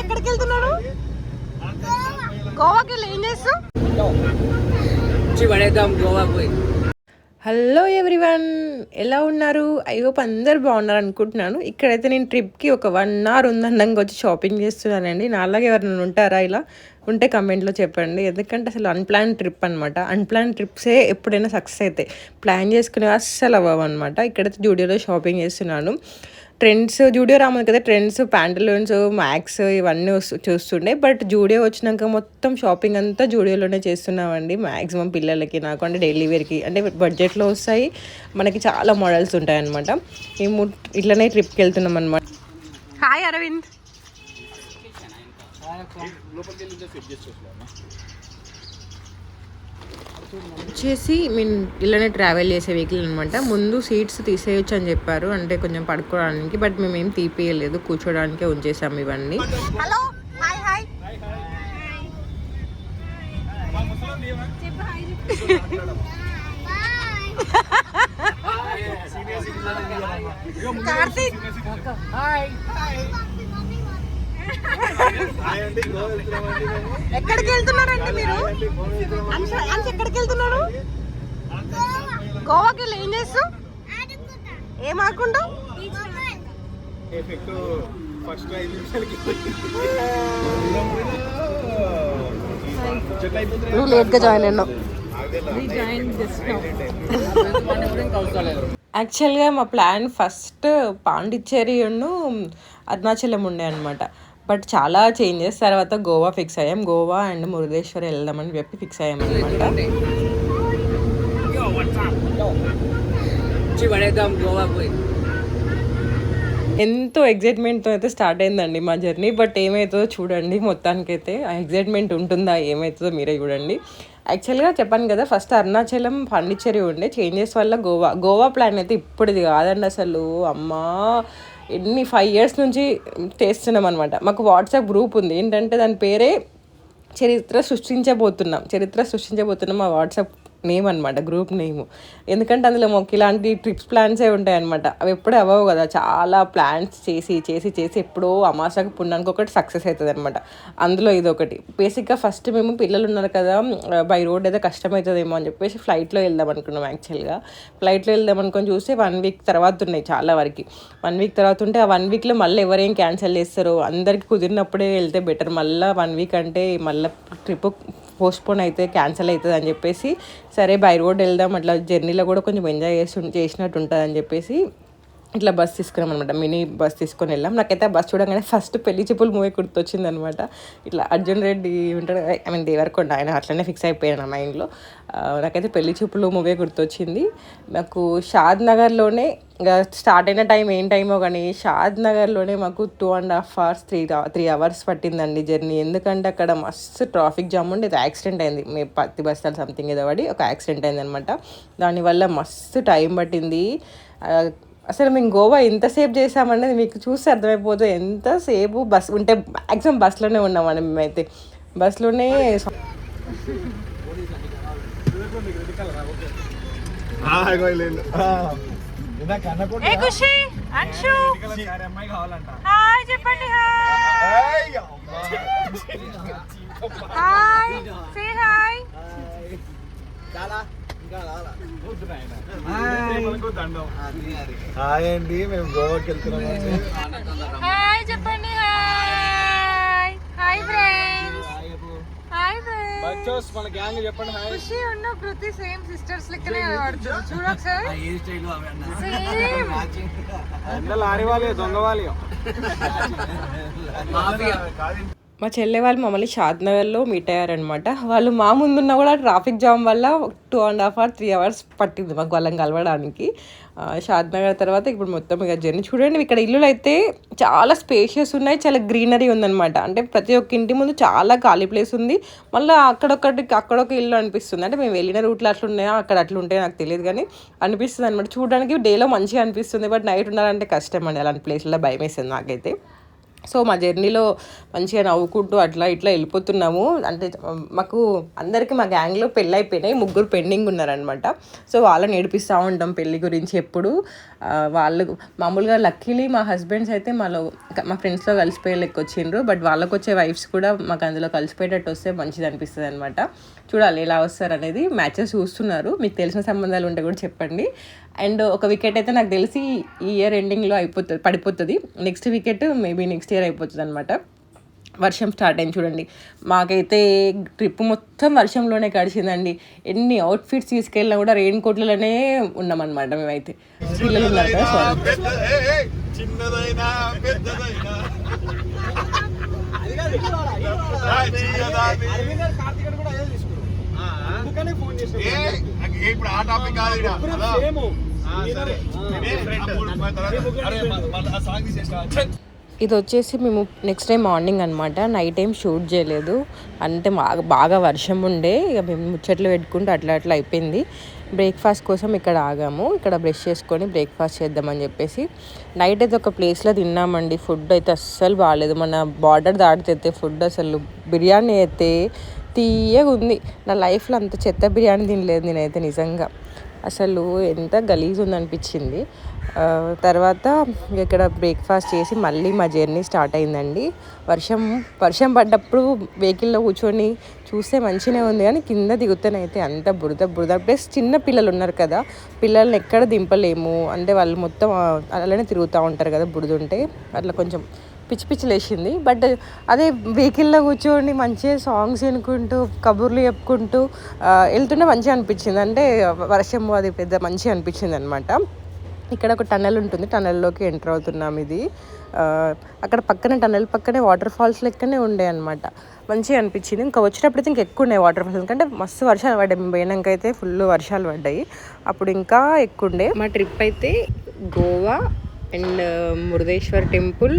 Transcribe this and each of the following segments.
ఎక్కడికి వెళ్తున్నారు గోవాకి వెళ్ళి ఏం చేస్తాం గోవా పోయి. హలో ఎవ్రీవన్ ఎలా ఉన్నారు? ఐ హోప్ అందరు బాగున్నారు అనుకుంటున్నాను. ఇక్కడైతే నేను ట్రిప్కి ఒక వన్ అవర్ ఉందన్నంగా వచ్చి షాపింగ్ చేస్తున్నానండి. నాలాగే ఎవరైనా ఉంటారా ఇలా? ఉంటే కమెంట్లో చెప్పండి. ఎందుకంటే అసలు అన్ప్లాన్ ట్రిప్ అనమాట అన్ప్లాన్ ట్రిప్సే ఎప్పుడైనా సక్సెస్ అవుతాయి ప్లాన్ చేసుకునే అస్సలు అవ్వవు అనమాట ఇక్కడైతే జూడియోలో షాపింగ్ చేస్తున్నాను. ట్రెండ్స్ జూడియో రాముంది కదా ట్రెండ్స్ ప్యాంటలూన్స్ మ్యాక్స్ ఇవన్నీ వస్తు చూస్తుండే. బట్ జూడియో వచ్చినాక మొత్తం షాపింగ్ అంతా జూడియోలోనే చేస్తున్నామండి. మ్యాక్సిమం పిల్లలకి నాకు అంటే డైలీ వేర్కి అంటే బడ్జెట్లో వస్తాయి. మనకి చాలా మోడల్స్ ఉంటాయి అనమాట మేము ఇట్లనే ట్రిప్కి వెళ్తున్నాం అనమాట హాయ్ అరవింద్. వచ్చేసి మేము ఇలానే ట్రావెల్ చేసే వెహికల్ అనమాట ముందు సీట్స్ తీసేయొచ్చు అని చెప్పారు. అంటే కొంచెం పడుకోవడానికి బట్ మేము ఏం తీపియలేదు కూర్చోడానికే ఉంచేసాము ఇవన్నీ. హలో హాయ్ హాయ్ కార్తీక్ ఎక్కడికి వెళ్తున్నారండి మీరు? అంశ ఎక్కడికి వెళ్తున్నారు? గోవాకి వెళ్ళి ఏం చేస్తాం? ఏం ఆకుండా? ఫస్ట్ ఐదు నిమిషాలకి నువ్వు లేట్గా జాయిన్ అయినావు. యాక్చువల్గా మా ప్లాన్ ఫస్ట్ పాండిచ్చేరి అరుణాచలం ఉండే అనమాట బట్ చాలా చేంజెస్. తర్వాత గోవా ఫిక్స్ అయ్యాం. గోవా అండ్ మురుదేశ్వర్ వెళ్దామని చెప్పి ఫిక్స్ అయ్యాం అనమాట ఎంతో ఎగ్జైట్మెంట్తో అయితే స్టార్ట్ అయిందండి మా జర్నీ. బట్ ఏమవుతుందో చూడండి. మొత్తానికైతే ఆ ఎగ్జైట్మెంట్ ఉంటుందా ఏమవుతుందో మీరే చూడండి. యాక్చువల్గా చెప్పాను కదా ఫస్ట్ అరుణాచలం పాండిచ్చేరి ఉండే. చేంజెస్ వల్ల గోవా గోవా ప్లాన్ అయితే ఇప్పుడుది కాదండి అసలు. అమ్మా! ఎన్ని ఫైవ్ ఇయర్స్ నుంచి చేస్తున్నాం అనమాట మాకు వాట్సాప్ గ్రూప్ ఉంది. ఏంటంటే దాని పేరే చరిత్ర సృష్టించబోతున్నాం. చరిత్ర సృష్టించబోతున్నాం మా వాట్సాప్ నేమ్ అనమాట గ్రూప్ నేమ్. ఎందుకంటే అందులో మాకు ఇలాంటి ట్రిప్స్ ప్లాన్సే ఉంటాయి అనమాట అవి ఎప్పుడు అవ్వవు కదా. చాలా ప్లాన్స్ చేసి చేసి చేసి ఎప్పుడో అమాసకు పుణ్యానికి ఒకటి సక్సెస్ అవుతుంది అనమాట అందులో ఇది ఒకటి. బేసిక్గా ఫస్ట్ మేము పిల్లలు ఉన్నారు కదా బై రోడ్ అయితే కష్టమవుతుందేమో అని చెప్పేసి ఫ్లైట్లో వెళ్దాం అనుకున్నాం యాక్చువల్గా. ఫ్లైట్లో వెళ్దాం అనుకొని చూస్తే వన్ వీక్ తర్వాత ఉన్నాయి చాలా వరకు. వన్ వీక్ తర్వాత ఉంటే ఆ వన్ వీక్లో మళ్ళీ ఎవరేం క్యాన్సిల్ చేస్తారో అందరికీ కుదిరినప్పుడే వెళ్తే బెటర్. మళ్ళీ వన్ వీక్ అంటే మళ్ళీ ట్రిప్ పోస్ట్పోన్ అయితే క్యాన్సిల్ అవుతుంది అని చెప్పేసి సరే బై రోడ్ వెళ్దాం అట్లా జర్నీలో కూడా కొంచెం ఎంజాయ్ చేసి చేసినట్టు ఉంటుంది అని చెప్పేసి ఇట్లా బస్ తీసుకున్నాం అనమాట మినీ బస్ తీసుకొని వెళ్ళాం. నాకైతే ఆ బస్ చూడగానే ఫస్ట్ పెళ్ళి చెప్పులు మూవీ గుర్తొచ్చింది అనమాట ఇట్లా అర్జున్ రెడ్డి ఉంటాడు ఐ మీన్ దేవరకొండ ఆయన అట్లనే ఫిక్స్ అయిపోయాను నా మైండ్లో నాకైతే పెళ్ళి చూపులు మూవీ గుర్తొచ్చింది. నాకు షాద్ నగర్లోనే స్టార్ట్ అయిన టైం ఏం టైమో కానీ షాద్ నగర్లోనే మాకు two and half hours three three hours పట్టిందండి జర్నీ ఎందుకంటే అక్కడ మస్తు ట్రాఫిక్ జామ్ ఉండి ఇది యాక్సిడెంట్ అయింది. మీ పత్తి బస్తాలు సంథింగ్ ఏదో పడి ఒక యాక్సిడెంట్ అయింది అనమాట దానివల్ల మస్తు టైం పట్టింది. అసలు మేము గోవా ఎంతసేపు చేసామనేది మీకు చూస్తే అర్థమైపోతుంది ఎంతసేపు బస్ ఉంటే మ్యాక్సిమం బస్లోనే ఉన్నామండి మేమైతే. హాయ్ చెప్పండి hi. Hi say hi. Hi అండి మేము గోవాకి వెళ్తున్నాం హాయ్ చెప్పండి hi. Hi friends hi friends మన గ్యాంగ్ చెప్పండి హాయ్. ఖుషి ఉన్న కృతి సేమ్ సిస్టర్స్ లెక్కనే ఆడుతుంది చూడు ఒకసారి. ఏ స్టైల్ సేమ్ మాఫియా. మా చెల్లె వాళ్ళు మమ్మల్ని షాద్నగర్లో మీట్ అయ్యారనమాట వాళ్ళు మా ముందున్న కూడా ట్రాఫిక్ జామ్ వల్ల two and half hour three hours పట్టింది మాకు వాళ్ళని కలవడానికి. షాద్నగర్ తర్వాత ఇప్పుడు మొత్తం ఇక జర్నీ చూడండి ఇక్కడ ఇల్లులు అయితే చాలా స్పేషియస్ ఉన్నాయి చాలా గ్రీనరీ ఉందన్నమాట. అంటే ప్రతి ఒక్క ఇంటి ముందు చాలా ఖాళీ ప్లేస్ ఉంది. మళ్ళీ అక్కడొక్కటి అక్కడొక ఇల్లు అనిపిస్తుంది. అంటే మేము వెళ్ళిన రూట్లో అట్లా ఉన్నాయా అక్కడ అట్లా ఉంటాయో నాకు తెలియదు కానీ అనిపిస్తుంది అనమాట చూడడానికి డేలో మంచిగా అనిపిస్తుంది బట్ నైట్ ఉండాలంటే కష్టం అండి. అలాంటి ప్లేస్లో భయం వేసింది నాకైతే. సో మా జర్నీలో మంచిగా నవ్వుకుంటూ అట్లా ఇట్లా వెళ్ళిపోతున్నాము. అంటే మాకు అందరికీ మా గ్యాంగ్లో పెళ్ళి అయిపోయినాయి ముగ్గురు పెండింగ్ ఉన్నారనమాట సో వాళ్ళని ఏడిపిస్తూ ఉంటాం పెళ్ళి గురించి ఎప్పుడు. వాళ్ళు మామూలుగా లక్కీలీ మా హస్బెండ్స్ అయితే మాలో మా ఫ్రెండ్స్లో కలిసిపోయే లెక్క వచ్చిండ్రు. బట్ వాళ్ళకు వచ్చే వైఫ్స్ కూడా మాకు అందులో కలిసిపోయేటట్టు వస్తే మంచిది అనిపిస్తుంది అనమాట చూడాలి ఎలా వస్తారు అనేది. మ్యాచెస్ చూస్తున్నారు. మీకు తెలిసిన సంబంధాలు ఉంటే కూడా చెప్పండి. అండ్ ఒక వికెట్ అయితే నాకు తెలిసి ఈ ఇయర్ ఎండింగ్లో అయిపోతుంది పడిపోతుంది. Next wicket maybe next year అయిపోతుంది అనమాట వర్షం స్టార్ట్ అయింది చూడండి. మాకైతే ట్రిప్ మొత్తం వర్షంలోనే గడిచిందండి. ఎన్ని అవుట్ఫిట్స్ తీసుకెళ్ళినా కూడా రెయిన్ కోట్లలోనే ఉన్నామన్నమాట మేమైతే. పిల్లలు ఉన్నారు కదా sorry. చిన్నదైనా పెద్దదైనా. చిన్నదాది కార్తీక్ కూడా అదే తీసుకున్నాం అందుకనే ఫోన్ చేసాం ఏ ఏ, ఇప్పుడు ఆ టాపిక్ కాదు ఇది వచ్చేసి మేము నెక్స్ట్ డే మార్నింగ్ అనమాట నైట్ టైం షూట్ చేయలేదు. అంటే బాగా బాగా వర్షం ఉండే. ఇక మేము ముచ్చట్లు పెట్టుకుంటూ అట్లా అట్లా అయిపోయింది. బ్రేక్ఫాస్ట్ కోసం ఇక్కడ ఆగాము. ఇక్కడ బ్రష్ చేసుకొని బ్రేక్ఫాస్ట్ చేద్దామని చెప్పేసి. నైట్ అయితే ఒక ప్లేస్లో తిన్నామండి. ఫుడ్ అయితే అస్సలు బాగాలేదు మన బార్డర్ దాటితే ఫుడ్ అసలు బిర్యానీ అయితే తీయగా ఉంది నా లైఫ్లో అంత చెత్త బిర్యానీ తినలేదు నేనైతే నిజంగా. అసలు ఎంత గలీజ్ ఉందనిపించింది. తర్వాత ఇక్కడ బ్రేక్ఫాస్ట్ చేసి మళ్ళీ మా జర్నీ స్టార్ట్ అయిందండి. వర్షం వర్షం పడ్డప్పుడు వెహికల్లో కూర్చొని చూస్తే మంచిగానే ఉంది కానీ కింద దిగుతానైతే అంత బురద బురద. ప్లస్ చిన్న పిల్లలు ఉన్నారు కదా పిల్లల్ని ఎక్కడ దింపలేము. అంటే వాళ్ళు మొత్తం అలానే తిరుగుతూ ఉంటారు కదా బురద ఉంటే. అట్లా కొంచెం పిచ్చి పిచ్చి లేచింది. బట్ అదే వెహికల్లో కూర్చోండి మంచిగా సాంగ్స్ వినుకుంటూ కబుర్లు చెప్పుకుంటూ వెళ్తుంటే మంచిగా అనిపించింది. అంటే వర్షం అది పెద్ద మంచిగా అనిపించింది అనమాట ఇక్కడ ఒక టన్నెల్ ఉంటుంది. టన్నెల్లోకి ఎంటర్ అవుతున్నాం ఇది. అక్కడ పక్కనే టన్నెల్ పక్కనే వాటర్ ఫాల్స్ లెక్కనే ఉండే అనమాట మంచిగా అనిపించింది. ఇంకా వచ్చేటప్పుడు ఇంకా ఎక్కువ ఉన్నాయి వాటర్ ఫాల్స్ ఎందుకంటే మస్తు వర్షాలు పడ్డాయి. మేము పోయినాక అయితే ఫుల్ వర్షాలు పడ్డాయి. అప్పుడు ఇంకా ఎక్కువ ఉండే. మా ట్రిప్ అయితే Goa and Murudeshwar temple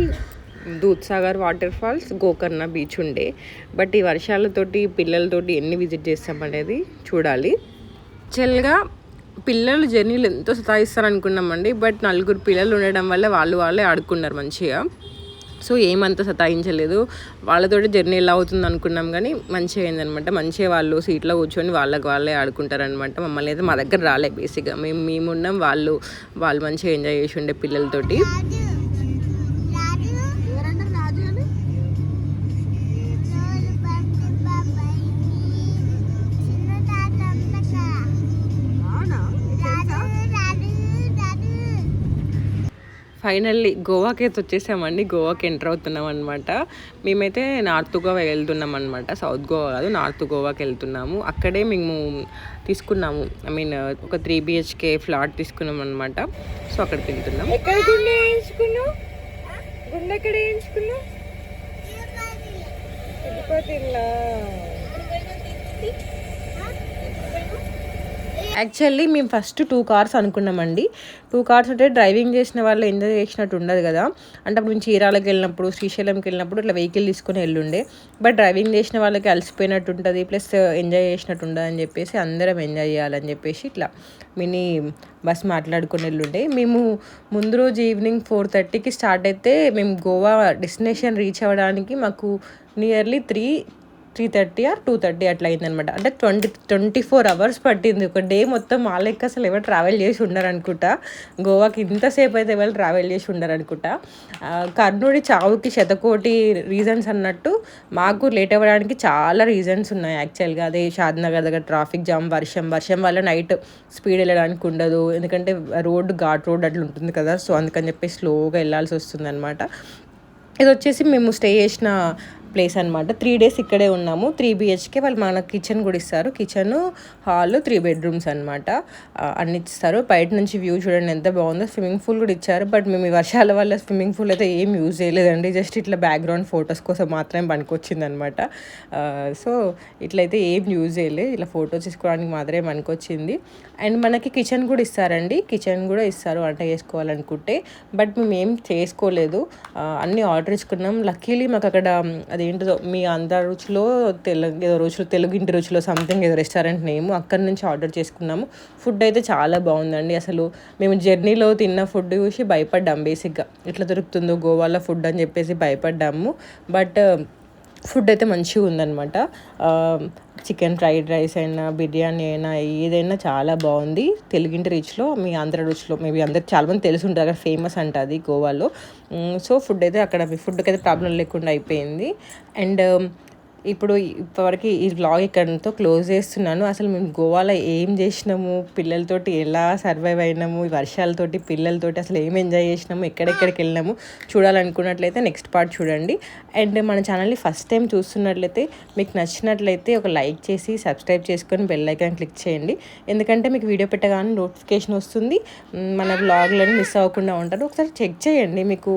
Dudhsagar water falls Gokarna beach ఉండే. బట్ ఈ వర్షాలతోటి పిల్లలతోటి ఎన్ని విజిట్ చేస్తామనేది చూడాలి. యాక్చువల్గా పిల్లలు జర్నీలు ఎంతో సతాయిస్తారు అనుకున్నామండి బట్ నలుగురు పిల్లలు ఉండడం వల్ల వాళ్ళు వాళ్ళే ఆడుకున్నారు మంచిగా. సో ఏమంత సతాయించలేదు. వాళ్ళతోటి జర్నీ ఎలా అవుతుంది అనుకున్నాం కానీ మంచిగా అయిందనమాట. మంచిగా వాళ్ళు సీట్లో కూర్చొని వాళ్ళకి వాళ్ళే ఆడుకుంటారనమాట. మమ్మల్ని అయితే మా దగ్గర రాలే బేసిక్గా. మేము మేము ఉన్నాం వాళ్ళు వాళ్ళు మంచిగా ఎంజాయ్ చేసి ఉండే పిల్లలతోటి. ఫైనల్లీ గోవాకి అయితే వచ్చేసామండి. గోవాకి ఎంటర్ అవుతున్నాం అనమాట మేమైతే నార్త్ గోవా వెళ్తున్నాం అనమాట సౌత్ గోవా కాదు నార్త్ గోవాకి వెళ్తున్నాము. అక్కడే మేము తీసుకున్నాము. ఐ మీన్ ఒక త్రీ బిహెచ్కే ఫ్లాట్ తీసుకున్నాం అనమాట సో అక్కడికి వెళ్తున్నాం. ఎక్కడ గుండె ఎక్కడ వేయించుకున్నావు? యాక్చువల్లీ మేము ఫస్ట్ టూ కార్స్ అనుకున్నామండి. టూ కార్స్ అంటే డ్రైవింగ్ చేసిన వాళ్ళు ఎంజాయ్ చేసినట్టు ఉండదు కదా. అంటే అప్పుడు మేము చీరాలకు వెళ్ళినప్పుడు శ్రీశైలంకి వెళ్ళినప్పుడు ఇట్లా వెహికల్ తీసుకొని వెళ్ళుండే. బట్ డ్రైవింగ్ చేసిన వాళ్ళకి అలసిపోయినట్టు ఉంటుంది ప్లస్ ఎంజాయ్ చేసినట్టు ఉండదు అని చెప్పేసి అందరం ఎంజాయ్ చేయాలని చెప్పేసి ఇట్లా మినీ బస్ మాట్లాడుకొని వెళ్ళుండే. మేము ముందు రోజు ఈవినింగ్ ఫోర్ థర్టీకి స్టార్ట్ అయితే మేము గోవా డెస్టినేషన్ రీచ్ అవ్వడానికి మాకు nearly three three thirty or two thirty అట్లా అయిందనమాట అంటే ట్వంటీ ట్వంటీ ఫోర్ అవర్స్ పట్టింది. ఒక డే మొత్తం మా లెక్క అసలు ఎవరు ట్రావెల్ చేసి ఉండరు అనుకుంటా గోవాకి ఇంతసేపు అయితే ఎవరు ట్రావెల్ చేసి ఉండరు అనుకుంటా కర్ణుడి చావుకి శతకోటి రీజన్స్ అన్నట్టు మాకు లేట్ అవ్వడానికి చాలా రీజన్స్ ఉన్నాయి యాక్చువల్గా అదే షాద్నగర్ దగ్గర ట్రాఫిక్ జామ్ వర్షం. వర్షం వల్ల నైట్ స్పీడ్ వెళ్ళడానికి ఉండదు. ఎందుకంటే రోడ్డు ఘాట్ రోడ్ అట్లా ఉంటుంది కదా. సో అందుకని చెప్పి స్లోగా వెళ్ళాల్సి వస్తుంది అనమాట ఇది వచ్చేసి మేము స్టే చేసిన ప్లేస్ అనమాట త్రీ డేస్ ఇక్కడే ఉన్నాము. త్రీ బిహెచ్కే వాళ్ళు మన కిచెన్ కూడా ఇస్తారు. కిచెన్ హాల్ త్రీ బెడ్రూమ్స్ అనమాట అన్ని ఇస్తారు. బయట నుంచి వ్యూ చూడండి ఎంత బాగుందో. స్విమ్మింగ్ పూల్ కూడా ఇచ్చారు. బట్ మేము ఈ వర్షాల వల్ల స్విమ్మింగ్ పూల్ అయితే ఏం యూజ్ చేయలేదండి. జస్ట్ ఇట్లా బ్యాక్గ్రౌండ్ ఫొటోస్ కోసం మాత్రమే పనికొచ్చింది అనమాట సో ఇట్లయితే ఏం యూజ్ చేయలేదు. ఇలా ఫొటోస్ తీసుకోవడానికి మాత్రమే పనికొచ్చింది. అండ్ మనకి కిచెన్ కూడా ఇస్తారండి. కిచెన్ కూడా ఇస్తారు. వంట చేసుకోవాలనుకుంటే. బట్ మేము ఏం చేసుకోలేదు అన్నీ ఆర్డర్ ఇచ్చుకున్నాం లక్కీలీ మాకు అక్కడ అది అదేంటిదో మీ ఆంధ్ర రుచిలో తెలుగు ఏదో రుచిలో తెలుగు ఇంటి రుచిలో సంథింగ్ ఏదో రెస్టారెంట్ నేమ్ అక్కడి నుంచి ఆర్డర్ చేసుకున్నాము. ఫుడ్ అయితే చాలా బాగుందండి. అసలు మేము జర్నీలో తిన్న ఫుడ్ చూసి భయపడ్డాం బేసిక్గా ఎట్లా దొరుకుతుందో గోవాలో ఫుడ్ అని చెప్పేసి భయపడ్డాము. బట్ ఫుడ్ అయితే మంచిగా ఉందన్నమాట. చికెన్ ఫ్రైడ్ రైస్ అయినా బిర్యానీ అయినా ఏదైనా చాలా బాగుంది. తెలుగింటి రీచ్లో మీ ఆంధ్ర రుచిలో మేబీ అందరికి చాలా మంది తెలిసి ఉంటుంది అక్కడ ఫేమస్ అంట అది గోవాలో. సో ఫుడ్ అయితే అక్కడ ఫుడ్కి అయితే ప్రాబ్లం లేకుండా అయిపోయింది. అండ్ ఇప్పుడు ఇప్పటివరకు ఈ వ్లాగ్ ఇక్కడంతో క్లోజ్ చేస్తున్నాను. అసలు మేము గోవాలో ఏం చేసినాము? పిల్లలతోటి ఎలా సర్వైవ్ అయినాము? ఈ వర్షాలతోటి పిల్లలతోటి అసలు ఏం ఎంజాయ్ చేసినాము? ఎక్కడెక్కడికి వెళ్ళినాము? చూడాలనుకున్నట్లయితే నెక్స్ట్ పార్ట్ చూడండి. అండ్ మన ఛానల్ని ఫస్ట్ టైం చూస్తున్నట్లయితే మీకు నచ్చినట్లయితే ఒక లైక్ చేసి సబ్స్క్రైబ్ చేసుకొని బెల్ ఐకాన్ క్లిక్ చేయండి. ఎందుకంటే మీకు వీడియో పెట్టగానే నోటిఫికేషన్ వస్తుంది. మన బ్లాగ్లను మిస్ అవ్వకుండా ఉంటారు. ఒకసారి చెక్ చేయండి. మీకు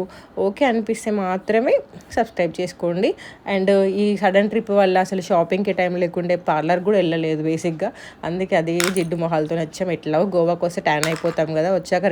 ఓకే అనిపిస్తే మాత్రమే సబ్స్క్రైబ్ చేసుకోండి. అండ్ ఈ సడన్ ట్రిప్ వల్ల అసలు షాపింగ్కి టైం లేకుండే పార్లర్ కూడా వెళ్ళలేదు బేసిక్గా. అందుకే అదే జిడ్డు మొహాలతో వచ్చాం. ఎట్లా గోవాకి వస్తే ట్యాన్ అయిపోతాం కదా వచ్చాక